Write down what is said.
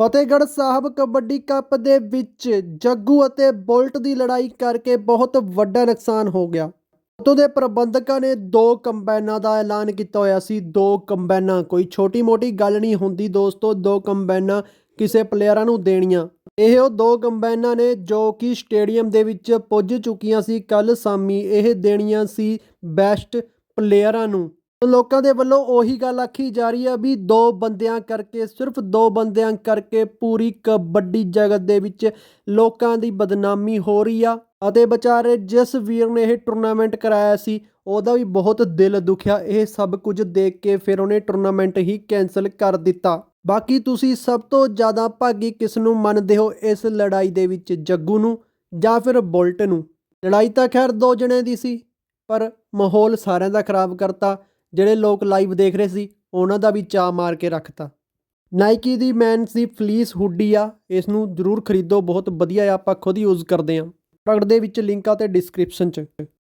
Fatehgarh Sahib kabaddi cup ਦੇ ਵਿੱਚ ਜੱਗੂ ਅਤੇ ਬੁਲਟ ਦੀ ਲੜਾਈ ਕਰਕੇ ਬਹੁਤ ਵੱਡਾ ਨੁਕਸਾਨ ਹੋ ਗਿਆ। ਉਤੋਂ ਦੇ ਪ੍ਰਬੰਧਕਾਂ ਨੇ ਦੋ ਕੰਬਾਈਨਾਂ ਦਾ ਐਲਾਨ ਕੀਤਾ ਹੋਇਆ ਸੀ। ਦੋ ਕੰਬਾਈਨਾਂ, ਕੋਈ ਛੋਟੀ-ਮੋਟੀ ਗੱਲ ਨਹੀਂ ਹੁੰਦੀ ਦੋਸਤੋ, ਦੋ ਕੰਬਾਈਨਾਂ ਕਿਸੇ ਪਲੇਅਰਾਂ ਨੂੰ ਦੇਣੀਆਂ। ਇਹ ਉਹ ਦੋ ਕੰਬਾਈਨਾਂ ਨੇ ਜੋ ਕਿ ਸਟੇਡੀਅਮ ਦੇ ਵਿੱਚ ਪੁੱਜ ਚੁੱਕੀਆਂ ਸੀ। ਕੱਲ ਸ਼ਾਮੀ ਇਹ ਦੇਣੀਆਂ ਸੀ ਬੈਸਟ ਪਲੇਅਰਾਂ ਨੂੰ। ਲੋਕਾਂ ਦੇ ਵੱਲੋਂ ਉਹੀ ਗੱਲ ਆਖੀ ਜਾ ਰਹੀ ਆ ਵੀ ਦੋ ਬੰਦਿਆਂ ਕਰਕੇ, ਸਿਰਫ ਦੋ ਬੰਦਿਆਂ ਕਰਕੇ ਪੂਰੀ ਕਬੱਡੀ ਜਗਤ ਦੇ ਵਿੱਚ ਲੋਕਾਂ ਦੀ ਬਦਨਾਮੀ ਹੋ ਰਹੀ ਆ। ਅਤੇ ਵਿਚਾਰੇ ਜਿਸ ਵੀਰ ਨੇ ਇਹ ਟੂਰਨਾਮੈਂਟ ਕਰਾਇਆ ਸੀ, ਉਹਦਾ ਵੀ ਬਹੁਤ ਦਿਲ ਦੁਖਿਆ। ਇਹ ਸਭ ਕੁਝ ਦੇਖ ਕੇ ਫਿਰ ਉਹਨੇ ਟੂਰਨਾਮੈਂਟ ਹੀ ਕੈਨਸਲ ਕਰ ਦਿੱਤਾ। ਬਾਕੀ ਤੁਸੀਂ ਸਭ ਤੋਂ ਜ਼ਿਆਦਾ ਭਾਗੀ ਕਿਸ ਨੂੰ ਮੰਨਦੇ ਹੋ ਇਸ ਲੜਾਈ ਦੇ ਵਿੱਚ, ਜੱਗੂ ਨੂੰ ਜਾਂ ਫਿਰ ਬੁਲਟ ਨੂੰ? ਲੜਾਈ ਤਾਂ ਖੈਰ ਦੋ ਜਣੇ ਦੀ ਸੀ, ਪਰ ਮਾਹੌਲ ਸਾਰਿਆਂ ਦਾ ਖਰਾਬ ਕਰਤਾ। ਜਿਹੜੇ ਲੋਕ ਲਾਈਵ ਦੇਖ ਰਹੇ ਸੀ, ਉਹਨਾਂ ਦਾ ਵੀ ਚਾ ਮਾਰ ਕੇ ਰੱਖਤਾ। ਨਾਈਕੀ ਦੀ ਮੈਨਸ ਦੀ ਫਲੀਸ ਹੁੱਡੀ ਆ ਇਸ ਨੂੰ ਜ਼ਰੂਰ ਖਰੀਦੋ, ਬਹੁਤ ਵਧੀਆ ਆ, ਆਪਾਂ ਖੁਦ ਯੂਜ਼ ਕਰਦੇ ਆ ਪ੍ਰੋਡਕਟ ਦੇ ਵਿੱਚ ਲਿੰਕ ਆ ਤੇ ਡਿਸਕ੍ਰਿਪਸ਼ਨ 'ਚ।